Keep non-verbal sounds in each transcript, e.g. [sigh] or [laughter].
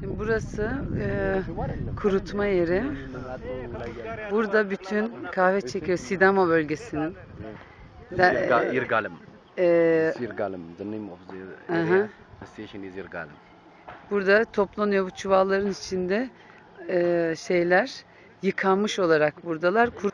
Şimdi burası e, kurutma yeri. Burada bütün kahve çekiyor Sidamo bölgesinin. Da- Irga- Irgalem. e, Irgalem. The name of the area. Station is Irgalem. burada toplanıyor bu çuvalların içinde e, şeyler yıkanmış olarak buradalar. Kur-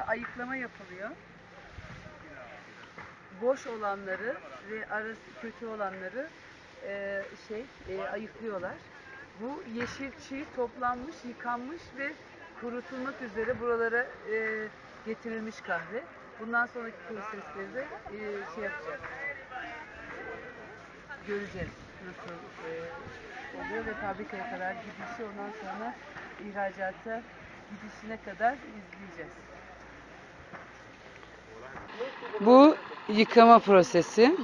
Burada ayıklama yapılıyor. Boş olanları ve arası kötü olanları e, şey e, ayıklıyorlar. Bu yeşil çiğ toplanmış, yıkanmış ve kurutulmak üzere buralara e, getirilmiş kahve. Bundan sonraki prosesleri de e, şey yapacağız. Göreceğiz nasıl e, oluyor ve fabrikaya kadar gidişi ondan sonra ihracata gidişine kadar izleyeceğiz. Bu yıkama prosesi.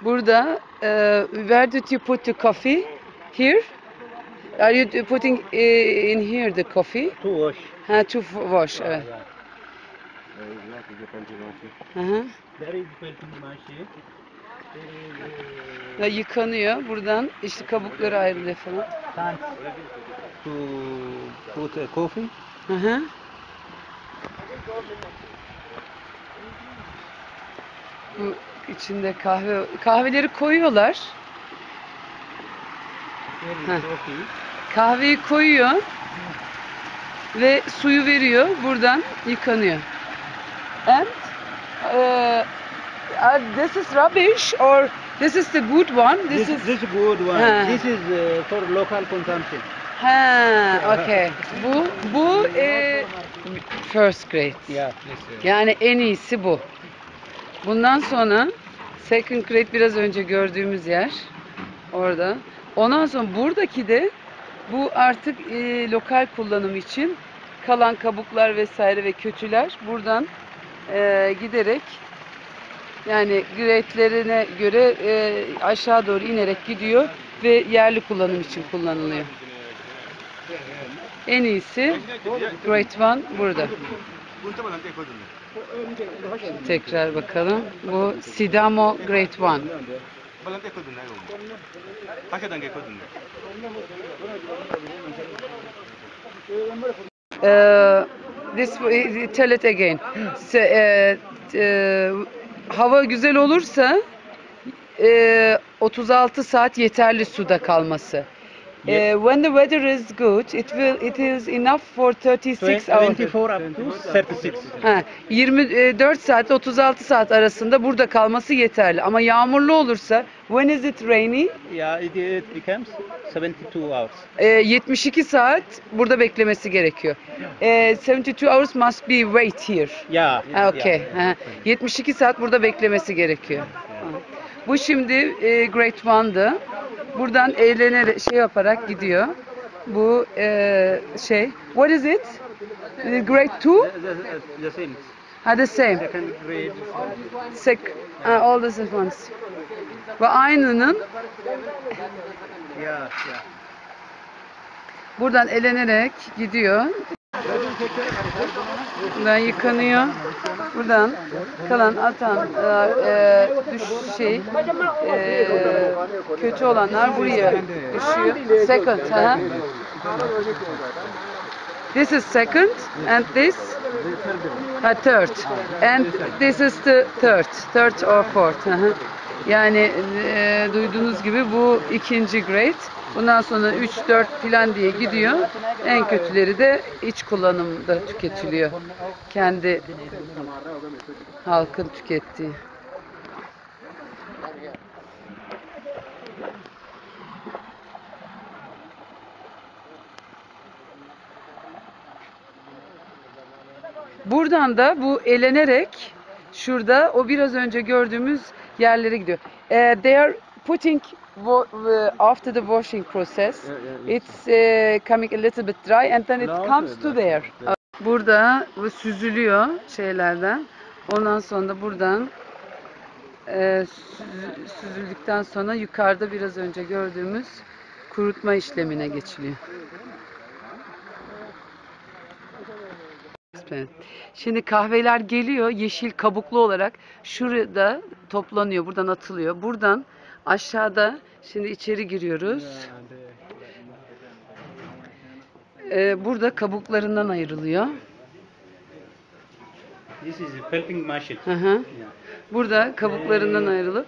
Burada e, where did you put the coffee? Here? Are you putting eh, in here the coffee? To wash. Ha, to wash. Evet. Hı yıkanıyor. Buradan işte kabukları ayrılıyor falan. To put a coffee. Hı hı. Bu içinde kahve kahveleri koyuyorlar. Kahveyi koyuyor ve suyu veriyor. Buradan yıkanıyor. And uh, uh, this is rubbish or this is the good one. This, This, is this good one. Huh. This is uh, for local consumption. ha okay. Bu bu e, first grade. Yeah, this. Yani en iyisi bu. Bundan sonra second grade biraz önce gördüğümüz yer orada. Ondan sonra buradaki de bu artık e, lokal kullanım için kalan kabuklar vesaire ve kötüler buradan e, giderek yani grade'lerine göre e, aşağı doğru inerek gidiyor ve yerli kullanım için kullanılıyor. En iyisi Grade 1 burada. Tekrar bakalım. Bu Sidamo Grade 1. Uh, this tell it again. Se- e, e, hava güzel olursa e, 36 saat yeterli suda kalması. E, when the weather is good, it will it is enough for 36 hours. 24 up to 36. Ha, 24 saat 36 saat arasında burada kalması yeterli. Ama yağmurlu olursa when is it rainy? Yeah, it, it becomes 72 hours. E, 72 saat burada beklemesi gerekiyor. E, 72 hours must be wait here. Yeah. Ha, okay. yeah. Ha, 72 saat burada beklemesi gerekiyor. Ha. Bu şimdi e, Grade 1'dı. Buradan eğlenerek şey yaparak gidiyor. Bu e, şey. What is it? E, Grade 2? The, the, the same. Ha the same. Second grade. Sek, ha, all this at once. Ve aynının Yeah, yeah. buradan elenerek gidiyor. Buradan yıkanıyor. Buradan kalan atan e, e, düş şey e, kötü olanlar buraya düşüyor. Second, ha? This is second and this ha, third and this is the third, third or fourth. Yani e, duyduğunuz gibi bu ikinci grade. Bundan sonra 3, 4 filan diye gidiyor. En kötüleri de iç kullanımda tüketiliyor. Kendi halkın tükettiği. Buradan da bu elenerek şurada o biraz önce gördüğümüz yerlere gidiyor. Eh, they are putting uh, after the washing process, it's uh, coming a little bit dry and then it comes to to the- there. Burada bu süzülüyor şeylerden. Ondan sonra da buradan e, süzü- süzüldükten sonra yukarıda biraz önce gördüğümüz kurutma işlemine geçiliyor. Evet. Şimdi kahveler geliyor yeşil kabuklu olarak şurada toplanıyor, buradan atılıyor. Buradan aşağıda şimdi içeri giriyoruz. Ee, burada kabuklarından ayrılıyor. This is a felting machine. Hı hı. Burada kabuklarından ayrılıp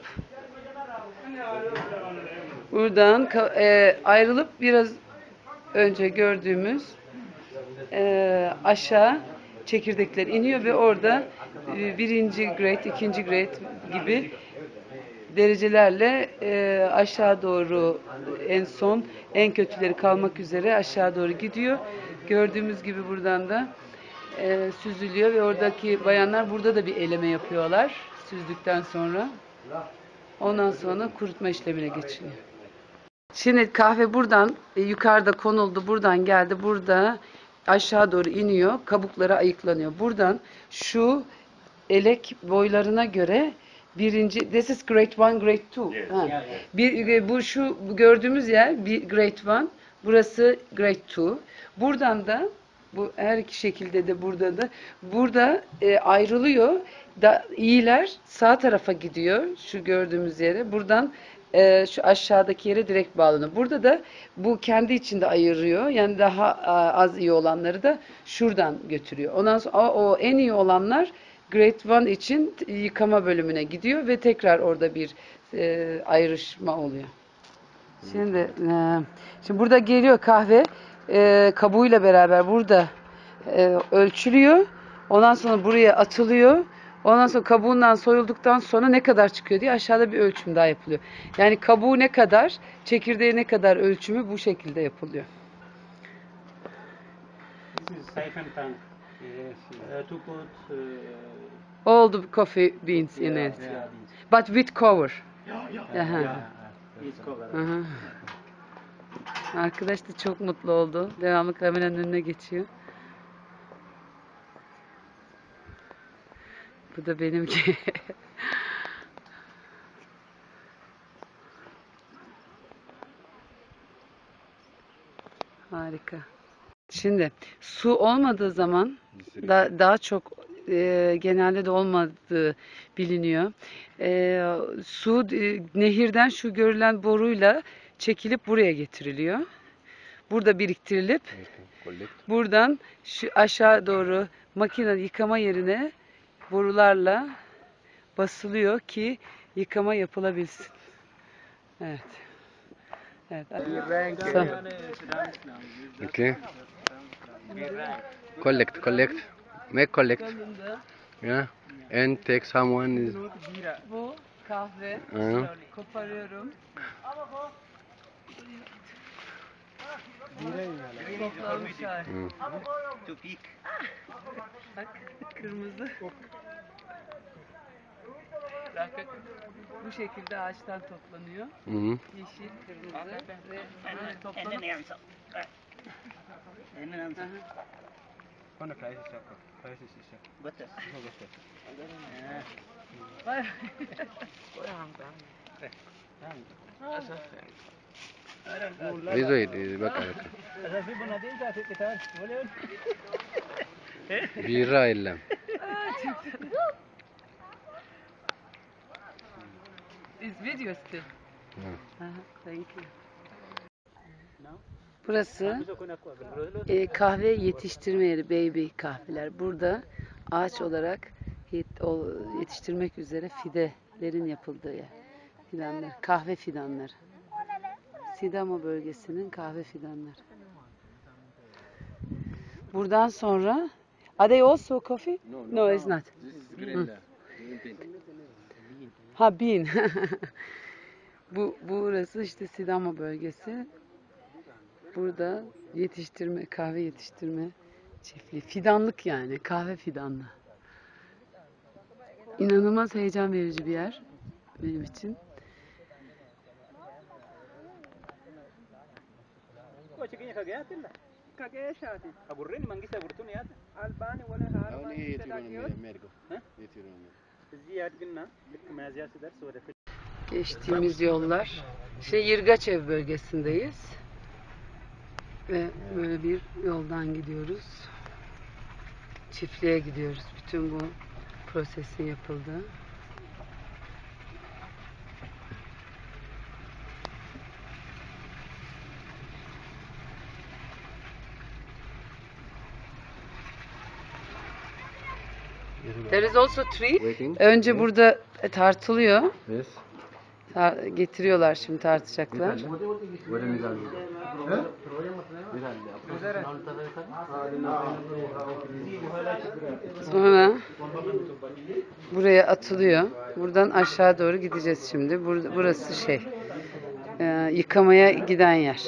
buradan e, ayrılıp biraz önce gördüğümüz e, aşağı çekirdekler iniyor ve orada e, birinci grade, ikinci grade gibi derecelerle e, aşağı doğru en son en kötüleri kalmak üzere aşağı doğru gidiyor. Gördüğümüz gibi buradan da e, süzülüyor ve oradaki bayanlar burada da bir eleme yapıyorlar süzdükten sonra. Ondan sonra kurutma işlemine geçiliyor. Şimdi kahve buradan yukarıda konuldu, buradan geldi, burada aşağı doğru iniyor, kabukları ayıklanıyor. Buradan şu elek boylarına göre birinci, this is grade 1, grade 2. Ha. Bir, e, bu şu gördüğümüz yer bir grade 1, burası grade 2. Buradan da bu her iki şekilde de burada da burada e, ayrılıyor. Da iyiler sağ tarafa gidiyor şu gördüğümüz yere. Buradan e, şu aşağıdaki yere direkt bağlanıyor. Burada da bu kendi içinde ayırıyor. Yani daha a, az iyi olanları da şuradan götürüyor. Ondan sonra o, o en iyi olanlar Grade 1 için yıkama bölümüne gidiyor ve tekrar orada bir e, ayrışma oluyor. Şimdi e, şimdi burada geliyor kahve e, kabuğuyla beraber burada e, ölçülüyor. Ondan sonra buraya atılıyor. Ondan sonra kabuğundan soyulduktan sonra ne kadar çıkıyor diye aşağıda bir ölçüm daha yapılıyor. Yani kabuğu ne kadar, çekirdeği ne kadar ölçümü bu şekilde yapılıyor. All the coffee beans in it. But with cover. Aha. Hı. Arkadaş da çok mutlu oldu. Devamlı kameranın önüne geçiyor. Bu da benimki. [laughs] Harika. Şimdi su olmadığı zaman da, daha çok e, genelde de olmadığı biliniyor. E, su e, nehirden şu görülen boruyla çekilip buraya getiriliyor. Burada biriktirilip buradan şu aşağı doğru makine yıkama yerine borularla basılıyor ki yıkama yapılabilsin. Evet. Evet. Tamam. Okay. Collect, collect. Make collect. Yeah. And take someone is. Bu kahve. Uh, Koparıyorum. Toplamış hali. mm. To peak. Bak kırmızı. Bu şekilde ağaçtan toplanıyor. Mm. Yeşil, kırmızı ve böyle toplanıp What price is that? Price is this? What is? Vay. Iso it is baka. [laughs] Bira illa. Is video still? Aha, thank you. Burası e, kahve yetiştirme yeri, baby kahveler. Burada ağaç olarak yet- o- yetiştirmek üzere fidelerin yapıldığı yer. Fidanlar, kahve fidanları. Sidamo bölgesinin kahve fidanları. Buradan sonra Are they also coffee? No, no, no it's not. This is green. Hmm. Ha bin. [laughs] bu burası işte Sidama bölgesi. Burada yetiştirme, kahve yetiştirme çiftliği. Fidanlık yani, kahve fidanlığı. İnanılmaz heyecan verici bir yer benim için. Koçuk yine kagaya? kageeshaati agurreeni mangisa agurtuun yaata albaani wala haaramaa Geçtiğimiz yollar. Şey Yirgaçev bölgesindeyiz. Ve böyle bir yoldan gidiyoruz. Çiftliğe gidiyoruz. Bütün bu prosesin yapıldığı. There is also tree. Önce burada e, tartılıyor. Yes. Tar getiriyorlar şimdi tartacaklar. Sonra buraya atılıyor. Buradan aşağı doğru gideceğiz şimdi. Bur burası şey e, yıkamaya giden yer.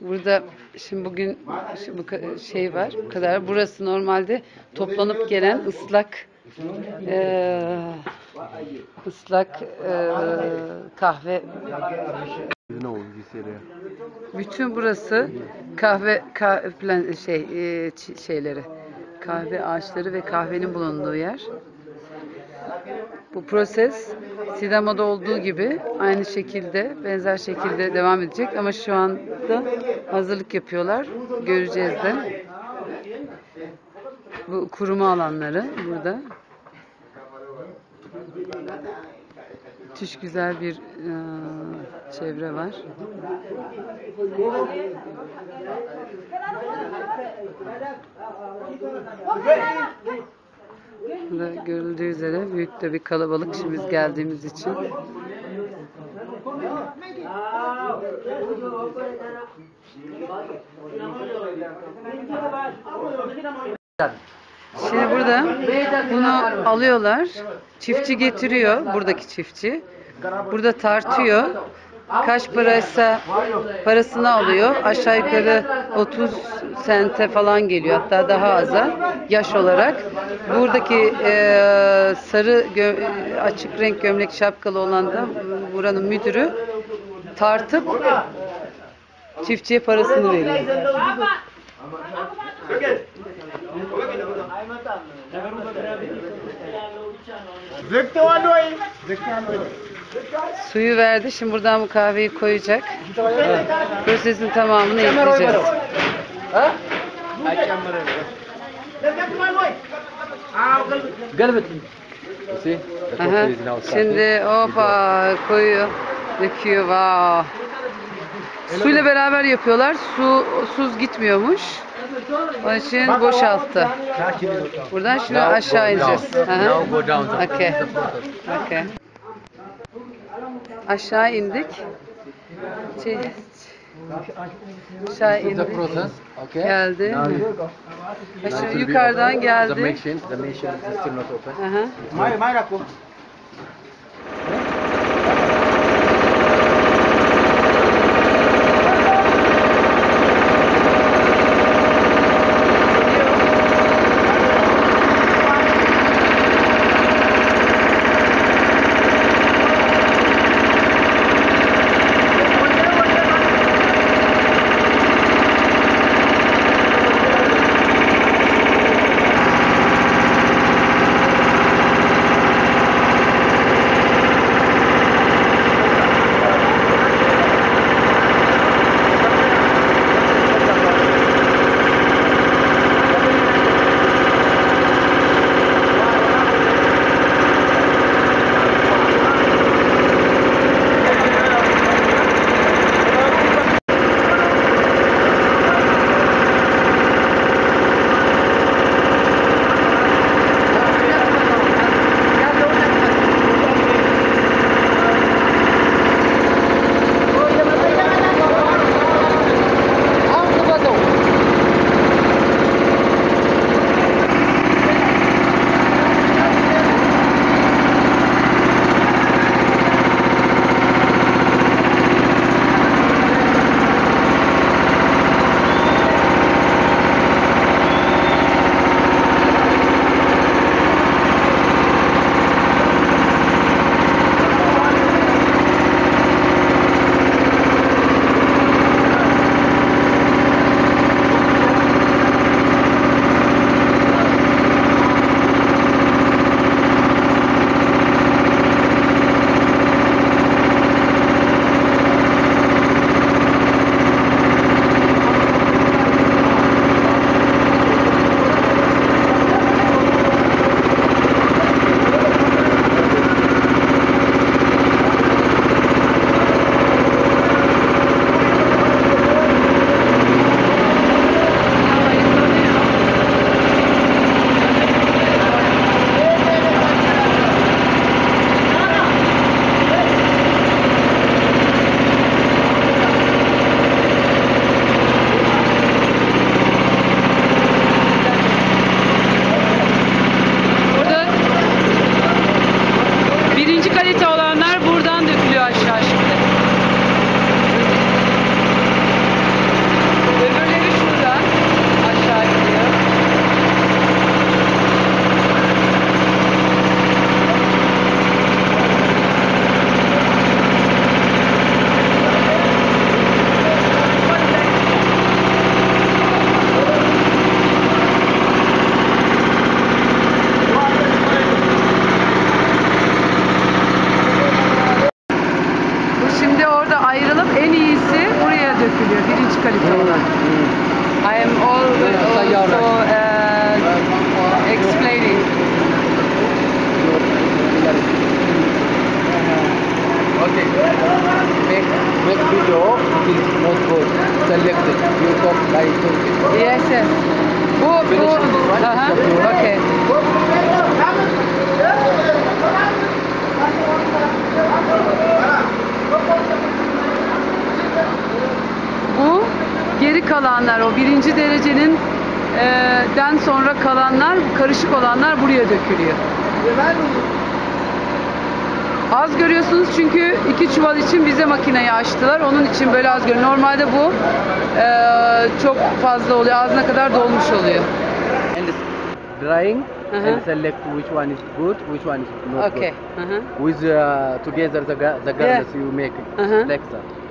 Burada şimdi bugün şey var bu kadar. Burası normalde toplanıp gelen ıslak e, ıslak e, kahve bütün burası kahve, kahve şey e, şeyleri kahve ağaçları ve kahvenin bulunduğu yer. Bu proses sinemada olduğu gibi aynı şekilde benzer şekilde devam edecek ama şu anda hazırlık yapıyorlar. Göreceğiz de. Bu kuruma alanları burada. Müthiş güzel bir e, çevre var. Burada görüldüğü üzere büyük de bir kalabalık şimdi biz geldiğimiz için. Şimdi burada bunu alıyorlar. Çiftçi getiriyor. Buradaki çiftçi. Burada tartıyor. Kaç paraysa parasını alıyor. Aşağı yukarı 30 sente falan geliyor. Hatta daha aza yaş olarak. Buradaki eee, sarı gö- açık renk gömlek şapkalı olan da buranın müdürü tartıp çiftçiye parasını veriyor. Suyu verdi. Şimdi buradan bu kahveyi koyacak. Prosesin tamamını yapacağız. The Aha. Şimdi hopa koyuyor, döküyor. Wow. Suyla beraber yapıyorlar. Su suz gitmiyormuş. Onun için boşalttı. Buradan şimdi Now aşağı ineceğiz. Aha. Okay. Okay. Aşağı indik. Şey, aşağı indik. Geldi. Aşağı, yukarıdan open. The geldi. machine, the machine is still not open. Aha. Birinci derecenin e, den sonra kalanlar, karışık olanlar buraya dökülüyor. Az görüyorsunuz çünkü iki çuval için bize makineyi açtılar. Onun için böyle az görüyor. Normalde bu e, çok fazla oluyor. Ağzına kadar dolmuş oluyor. And drying Uh-huh. and select which one is good, which one is not Okay. Hı hı. good. With uh, together the, the garnish you make it. Uh-huh. Like that.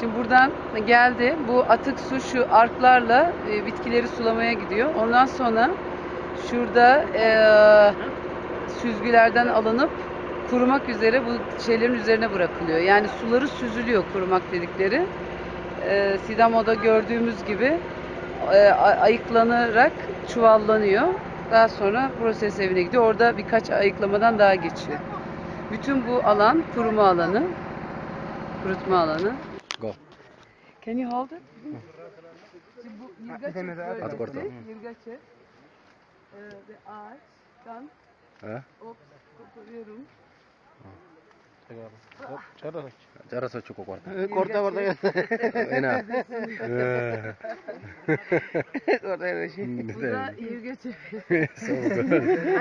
Şimdi buradan geldi. Bu atık su şu arklarla e, bitkileri sulamaya gidiyor. Ondan sonra şurada e, süzgülerden alınıp kurumak üzere bu şeylerin üzerine bırakılıyor. Yani suları süzülüyor kurumak dedikleri. E, Sidamo'da gördüğümüz gibi e, ayıklanarak çuvallanıyor. Daha sonra proses evine gidiyor. Orada birkaç ayıklamadan daha geçiyor. Bütün bu alan kuruma alanı, kurutma alanı. Can you hold it? Bu Yirgaçev Hadi kurtar. bölgesi, Yirgaçev e, ve ağaçtan Huh? hop koparıyorum. Cara sa cukup korta. Korta korta. Enak. Bu da Yirgaçev. so good.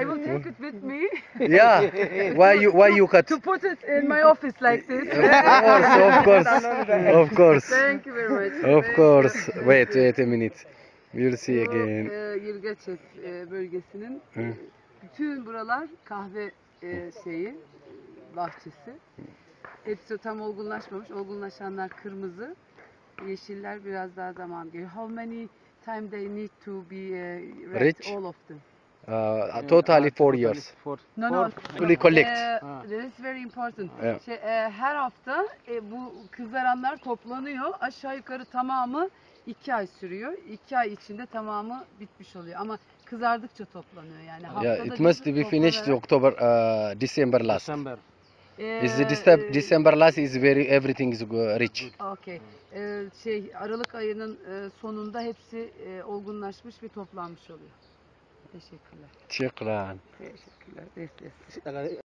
I will take it with me Yeah. Why you why you cut? to put it in my office like this. Of course, of course, of course, Thank you very much. of Thank course. you. Wait, wait a minute. We'll see again. Yirgaçev e, bölgesinin e, bütün buralar kahve e, şeyi bahçesi. Hepsi tam olgunlaşmamış. Olgunlaşanlar kırmızı. Yeşiller biraz daha zaman geliyor. How many time they need to be uh, red? Rich? All of them. Uh, totally four years. No, no. Fully collect. Ee, that is very important. Evet. Şey, e, her hafta e, bu kızaranlar toplanıyor. Aşağı yukarı tamamı iki ay sürüyor. İki ay içinde tamamı bitmiş oluyor. Ama kızardıkça toplanıyor yani. Haftada Yeah, it bir must be finished toplanarak- October, uh, December last. December. Ee, Is the December, December last is very everything is go- rich. Okay. Ee, şey Aralık ayının e, sonunda hepsi e, olgunlaşmış ve toplanmış oluyor. Teşekkürler. Teşekkürler. Yes.